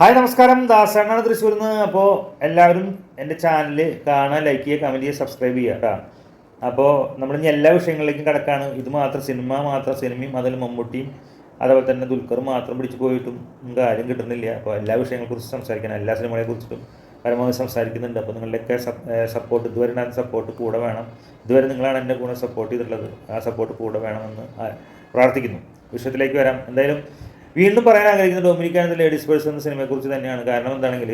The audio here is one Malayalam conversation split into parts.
ഹായ് നമസ്കാരം. ദാസാണ് തൃശ്ശൂരിൽ നിന്ന് അപ്പോൾ എല്ലാവരും എന്റെ ചാനൽ കാണുക ലൈക്ക് ചെയ്യുക കമന്റ് ചെയ്യുക സബ്സ്ക്രൈബ് ചെയ്യുക കേട്ടോ അപ്പോൾ നമ്മൾ ഇനി എല്ലാ വിഷയങ്ങളിലേക്കും കിടക്കാണ്. ഇത് മാത്രം സിനിമ മാത്രം സിനിമയും അതിൽ മമ്മൂട്ടിയും അതേപോലെ തന്നെ ദുൽഖർ മാത്രം പിടിച്ചു പോയിട്ടും കാര്യം കിട്ടുന്നില്ല. അപ്പോൾ എല്ലാ വിഷയങ്ങളെക്കുറിച്ച് സംസാരിക്കണം. എല്ലാ സിനിമകളെ കുറിച്ചിട്ടും പരമാവധി സംസാരിക്കുന്നുണ്ട്. അപ്പോൾ നിങ്ങളുടെയൊക്കെ സപ്പോർട്ട് ഇതുവരെ ഉണ്ടായിരുന്ന സപ്പോർട്ട് കൂടെ വേണം. ഇതുവരെ നിങ്ങളാണ് എന്റെ കൂടെ സപ്പോർട്ട് ചെയ്തിട്ടുള്ളത്. ആ സപ്പോർട്ട് കൂടെ വേണമെന്ന് പ്രാർത്ഥിക്കുന്നു. വിഷയത്തിലേക്ക് വരാം. എന്തായാലും വീണ്ടും പറയാൻ ആഗ്രഹിക്കുന്ന ഡൊമിനിക്കാനത്തെ ലേഡീസ് പേഴ്സൺ എന്ന സിനിമയെക്കുറിച്ച് തന്നെയാണ്. കാരണം എന്താണെങ്കിൽ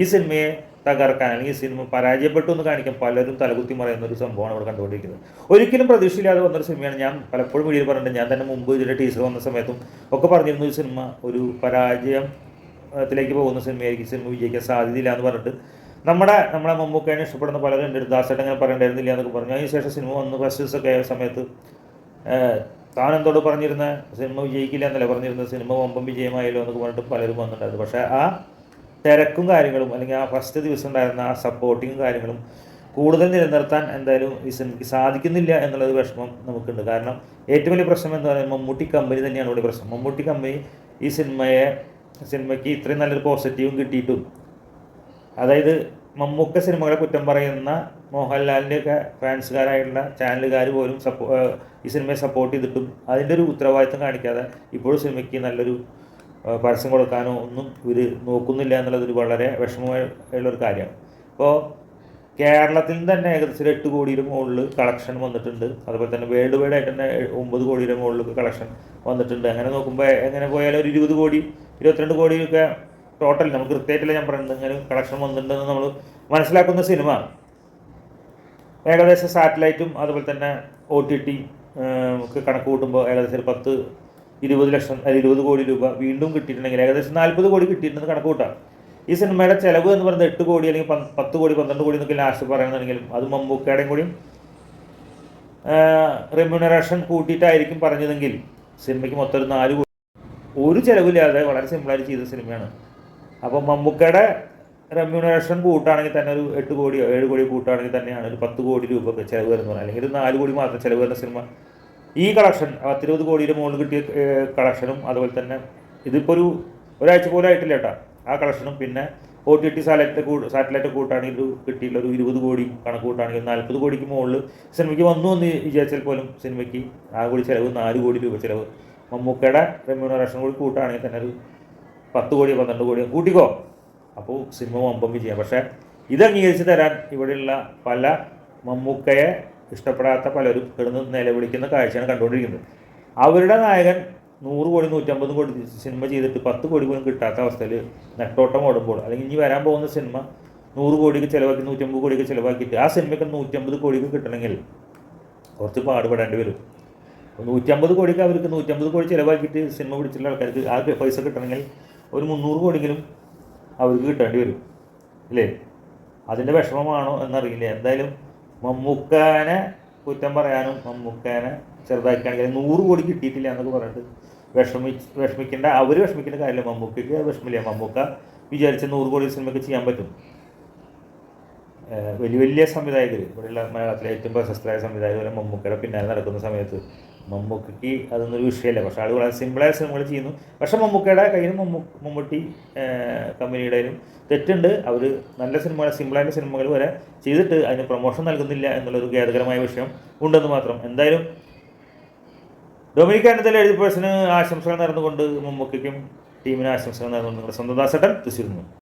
ഈ സിനിമയെ തകർക്കാൻ അല്ലെങ്കിൽ സിനിമ പരാജയപ്പെട്ടു എന്ന് കാണിക്കാൻ പലരും തലകുത്തി മറയുന്ന ഒരു സംഭവമാണ് ഇവിടെ കണ്ടുകൊണ്ടിരിക്കുന്നത്. ഒരിക്കലും പ്രതീക്ഷയില്ലാതെ വന്നൊരു സിനിമയാണ് ഞാൻ പലപ്പോഴും വീഡിയോ പറഞ്ഞിട്ടുണ്ട്. ഞാൻ തന്നെ മുമ്പ് ഇതിന്റെ ടീച്ചർ വന്ന സമയത്തും ഒക്കെ പറഞ്ഞിരുന്നു ഈ സിനിമ ഒരു പരാജയം ത്തിലേക്ക് പോകുന്ന സിനിമയായിരിക്കും സിനിമ വിജയിക്കാൻ സാധ്യതയില്ല എന്ന് പറഞ്ഞിട്ട്. നമ്മുടെ നമ്മളെ മമ്മൂക്കേനെ ഇഷ്ടപ്പെടുന്ന പലരും എന്റെ ദാസേട്ടൻ അങ്ങനെ പറയണ്ടായിരുന്നില്ല എന്നൊക്കെ പറഞ്ഞു. അതിനുശേഷം സിനിമ വന്ന്. ഫസ്റ്റ് ദിവസമൊക്കെ ആയ സമയത്ത് താൻ എന്തോട് പറഞ്ഞിരുന്ന? സിനിമ വിജയിക്കില്ല എന്നല്ല പറഞ്ഞിരുന്നത് സിനിമ വമ്പം വിജയമായല്ലോ എന്നൊക്കെ പറഞ്ഞിട്ട് പലരും വന്നിട്ടുണ്ടായിരുന്നു. പക്ഷേ ആ തിരക്കും കാര്യങ്ങളും അല്ലെങ്കിൽ ആ ഫസ്റ്റ് ദിവസം ഉണ്ടായിരുന്ന ആ സപ്പോർട്ടിങ്ങും കാര്യങ്ങളും കൂടുതൽ നിലനിർത്താൻ എന്തായാലും ഈ സിനിമയ്ക്ക് സാധിക്കുന്നില്ല എന്നുള്ളത് വിഷമം നമുക്കുണ്ട്. കാരണം ഏറ്റവും വലിയ പ്രശ്നം എന്ന് പറയുന്നത് മമ്മൂട്ടി കമ്പനി തന്നെയാണ് ഇവിടെ പ്രശ്നം. മമ്മൂട്ടി കമ്പനി ഈ സിനിമയെ സിനിമയ്ക്ക് ഇത്രയും നല്ലൊരു പോസിറ്റീവും കിട്ടിയിട്ടും അതായത് മമ്മൂക്ക സിനിമകളെ കുറ്റം പറയുന്ന മോഹൻലാലിന്റെ ഒക്കെ ഫാൻസുകാരായിട്ടുള്ള ചാനലുകാർ പോലും സപ്പോ ഈ സിനിമയെ സപ്പോർട്ട് ചെയ്തിട്ടും അതിന്റെ ഒരു ഉത്തരവാദിത്തം കാണിക്കാതെ ഇപ്പോഴും സിനിമയ്ക്ക് നല്ലൊരു പരസ്യം കൊടുക്കാനോ ഒന്നും ഇവർ നോക്കുന്നില്ല എന്നുള്ളതൊരു വളരെ വിഷമമായുള്ളൊരു കാര്യമാണ്. അപ്പോൾ കേരളത്തിൽ തന്നെ ഏകദേശം എട്ട് കോടിയുടെ മുകളിൽ കളക്ഷൻ വന്നിട്ടുണ്ട്. അതുപോലെ തന്നെ വേൾഡ് വൈഡ് ആയിട്ട് തന്നെ ഒമ്പത് കോടിയുടെ മുകളിലൊക്കെ കളക്ഷൻ വന്നിട്ടുണ്ട്. അങ്ങനെ നോക്കുമ്പോൾ എങ്ങനെ പോയാലും ഒരു ഇരുപത് കോടി ഇരുപത്തിരണ്ട് കോടിയൊക്കെ ടോട്ടൽ നമുക്ക് കൃത്യമായിട്ടില്ല ഞാൻ പറയുന്നത്. ഇങ്ങനെ കളക്ഷൻ വന്നിട്ടുണ്ടെന്ന് നമ്മൾ മനസ്സിലാക്കുന്ന സിനിമ ഏകദേശം സാറ്റലൈറ്റും അതുപോലെ തന്നെ ഒ ടി ടി കണക്ക് കൂട്ടുമ്പോൾ ഏകദേശം ഒരു പത്ത് ഇരുപത് ലക്ഷം അല്ലെങ്കിൽ ഇരുപത് കോടി രൂപ വീണ്ടും കിട്ടിയിട്ടുണ്ടെങ്കിൽ ഏകദേശം നാൽപ്പത് കോടി കിട്ടിയിട്ടുണ്ടെന്ന് കണക്ക് കൂട്ടാം. ഈ സിനിമയുടെ ചിലവ് എന്ന് പറയുന്നത് എട്ട് കോടി അല്ലെങ്കിൽ പത്ത് കോടി പന്ത്രണ്ട് കോടി എന്നൊക്കെ ലാസ്റ്റ് പറയണമെന്നുണ്ടെങ്കിലും അത് മമ്മൂക്കയുടെയും കൂടിയും റെമ്യൂണറേഷൻ കൂട്ടിയിട്ടായിരിക്കും പറഞ്ഞതെങ്കിൽ സിനിമയ്ക്ക് മൊത്തം ഒരു നാല് കോടി. ഒരു ചിലവില്ലാതെ വളരെ സിമ്പിളായിട്ട് ചെയ്ത സിനിമയാണ്. അപ്പോൾ മമ്മൂക്കയുടെ റെമ്യൂണറേഷൻ കൂട്ടാണെങ്കിൽ തന്നെ ഒരു എട്ട് കോടിയോ ഏഴ് കോടിയോ കൂട്ടാണെങ്കിൽ തന്നെയാണ് ഒരു പത്ത് കോടി രൂപ ചിലവ് വരുന്ന വരുന്നത് അല്ലെങ്കിൽ ഒരു നാല് കോടി മാത്രം ചിലവ് വരുന്ന സിനിമ ഈ കളക്ഷൻ പത്തിരുപത് കോടിയുടെ മുകളിൽ കിട്ടിയ കളക്ഷനും അതുപോലെ തന്നെ ഇതിപ്പോൾ ഒരു ഒരാഴ്ച പോലും ആയിട്ടില്ല കേട്ടോ. ആ കളക്ഷനും പിന്നെ ഒ ടി ടി സാറ്റലൈറ്റ് കൂ സാറ്റലൈറ്റ് കൂട്ടാണെങ്കിൽ ഒരു കിട്ടിയുള്ള ഒരു ഇരുപത് കോടി കണക്ക് കൂട്ടാണെങ്കിൽ നാൽപ്പത് കോടിക്ക് മുകളിൽ സിനിമയ്ക്ക് വന്നു എന്ന് വിചാരിച്ചാൽ പോലും സിനിമയ്ക്ക് ആ കോടി ചിലവ് നാല് കോടി രൂപ ചിലവ് മമ്മൂക്കയുടെ റെമ്യൂണറേഷൻ കൂടി കൂട്ടാണെങ്കിൽ തന്നെ ഒരു പത്ത് കോടിയോ പന്ത്രണ്ട് കോടിയോ കൂട്ടിക്കോ. അപ്പോൾ സിനിമ വമ്പം വിജയം പക്ഷേ ഇത് അംഗീകരിച്ച് തരാൻ ഇവിടെയുള്ള പല മമ്മൂക്കയെ ഇഷ്ടപ്പെടാത്ത പലരും കിടന്ന് നിലവിളിക്കുന്ന കാഴ്ചയാണ് കണ്ടുകൊണ്ടിരിക്കുന്നത്. അവരുടെ നായകൻ നൂറ് കോടി നൂറ്റമ്പത് കോടി സിനിമ ചെയ്തിട്ട് പത്ത് കോടി പോലും കിട്ടാത്ത അവസ്ഥയിൽ നെട്ടോട്ടം ഓടുമ്പോൾ അല്ലെങ്കിൽ ഇനി വരാൻ പോകുന്ന സിനിമ നൂറ് കോടിക്ക് ചിലവാക്കി നൂറ്റമ്പത് കോടിക്ക് ചിലവാക്കിയിട്ട് ആ സിനിമയ്ക്ക് നൂറ്റമ്പത് കോടിക്ക് കിട്ടണമെങ്കിൽ കുറച്ച് പാടുപെടേണ്ടി വരും. നൂറ്റമ്പത് കോടിക്ക് അവർക്ക് നൂറ്റമ്പത് കോടി ചിലവാക്കിയിട്ട് സിനിമ പിടിച്ചിട്ടുള്ള ആൾക്കാർക്ക് ആ പൈസ കിട്ടണമെങ്കിൽ ഒരു മുന്നൂറ് കോടിയെങ്കിലും അവർക്ക് കിട്ടേണ്ടി വരും അല്ലേ അതിന്റെ വിഷമമാണോ എന്നറിയില്ല. എന്തായാലും മമ്മൂക്കാനെ കുറ്റം പറയാനും മമ്മൂക്കാനെ ചെറുതാക്കുകയാണെങ്കിൽ നൂറ് കോടി കിട്ടിയിട്ടില്ല എന്നൊക്കെ പറഞ്ഞിട്ട് വിഷമി വിഷമിക്കേണ്ട അവർ വിഷമിക്കേണ്ട കാര്യമില്ല. മമ്മൂക്കയ്ക്ക് വിഷമില്ല മമ്മൂക്ക വിചാരിച്ച നൂറ് കോടി സിനിമയ്ക്ക് ചെയ്യാൻ പറ്റും. വലിയ വലിയ സംവിധായകർ ഇവിടെയുള്ള മലയാളത്തിലെ ഏറ്റവും പ്രശസ്തരായ സംവിധായകർ മമ്മൂക്കയുടെ പിന്നാലെ നടക്കുന്ന സമയത്ത് മമ്മൂക്കയ്ക്ക് അതൊന്നൊരു വിഷയമല്ല. പക്ഷെ ആൾ വളരെ സിമ്പിളായ സിനിമകൾ ചെയ്യുന്നു. പക്ഷേ മമ്മൂക്കയുടെ കയ്യിലും മമ്മൂ മമ്മൂട്ടി കമ്പനിയുടെയും തെറ്റുണ്ട്. അവർ നല്ല സിനിമകൾ സിമ്പിളായ സിനിമകൾ വരെ ചെയ്തിട്ട് അതിന് പ്രൊമോഷൻ നൽകുന്നില്ല എന്നുള്ളൊരു ഖേദകരമായ വിഷയം ഉണ്ടെന്ന് മാത്രം. എന്തായാലും ഡൊമിനിക്കാനത്തിലെ എഴുതി പേഴ്സന് ആശംസകൾ നേർന്നുകൊണ്ട് മമ്മൂക്കയ്ക്കും ടീമിന് ആശംസകൾ നേർന്നുകൊണ്ട് നിങ്ങളുടെ സ്വന്തം ദാസട്ടൻ തൃശ്ശൂരിൽ